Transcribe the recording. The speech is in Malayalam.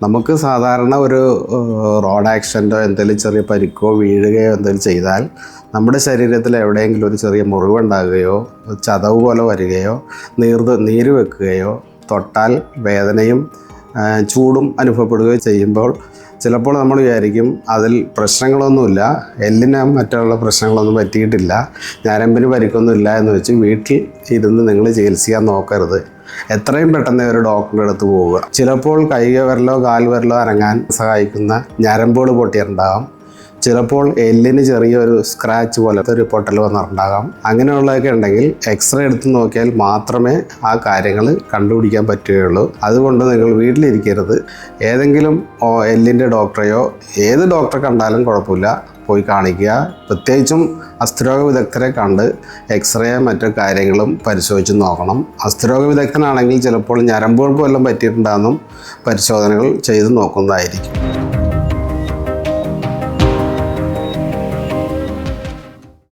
നമുക്ക് സാധാരണ ഒരു റോഡ് ആക്സിഡന്റോ എന്തെങ്കിലും ചെറിയ പരിക്കോ വീഴുകയോ എന്തെങ്കിലും ചെയ്താൽ നമ്മുടെ ശരീരത്തിൽ എവിടെയെങ്കിലും ഒരു ചെറിയ മുറിവുണ്ടാകുകയോ ചതവ് പോലെ വരികയോ നീർത് നീര് വെക്കുകയോ തൊട്ടാൽ വേദനയും ചൂടും അനുഭവപ്പെടുകയോ ചെയ്യുമ്പോൾ ചിലപ്പോൾ നമ്മൾ വിചാരിക്കും അതിൽ പ്രശ്നങ്ങളൊന്നുമില്ല എല്ലിന് മറ്റുള്ള പ്രശ്നങ്ങളൊന്നും പറ്റിയിട്ടില്ല ഞരമ്പിന് പരിക്കൊന്നുമില്ല എന്ന് വെച്ച് വീട്ടിൽ ഇരുന്ന് നിങ്ങൾ ചികിത്സിക്കാൻ നോക്കരുത്. എത്രയും പെട്ടെന്ന് ഒരു ഡോക്ടറുടെ അടുത്ത് പോവുക. ചിലപ്പോൾ കൈ വിരലോ കാൽ വിരലോ അനങ്ങാൻ സഹായിക്കുന്ന ഞരമ്പുകൾ പൊട്ടിയിട്ടുണ്ടാകാം. ചിലപ്പോൾ എല്ലിന് ചെറിയൊരു സ്ക്രാച്ച് പോലത്തെ ഒരു പൊട്ടൽ വന്നിട്ടുണ്ടാകാം. അങ്ങനെയുള്ളതൊക്കെ ഉണ്ടെങ്കിൽ എക്സ്റേ എടുത്ത് നോക്കിയാൽ മാത്രമേ ആ കാര്യങ്ങൾ കണ്ടുപിടിക്കാൻ പറ്റുകയുള്ളൂ. അതുകൊണ്ട് നിങ്ങൾ വീട്ടിലിരിക്കരുത്. ഏതെങ്കിലും എല്ലിന്റെ ഡോക്ടറെയോ ഏത് ഡോക്ടറെ കണ്ടാലും കുഴപ്പമില്ല. പോയി കാണിക്കുക. പ്രത്യേകിച്ചും അസ്ഥിരോഗ വിദഗ്ധരെ കണ്ട് എക്സ്റേ മറ്റു കാര്യങ്ങളും പരിശോധിച്ച് നോക്കണം. അസ്ഥിരോഗ വിദഗ്ധനാണെങ്കിൽ ചിലപ്പോൾ ഞരമ്പുകൾക്ക് വല്ലതും പറ്റിയിട്ടുണ്ടാകും. പരിശോധനകൾ ചെയ്ത് നോക്കുന്നതായിരിക്കും.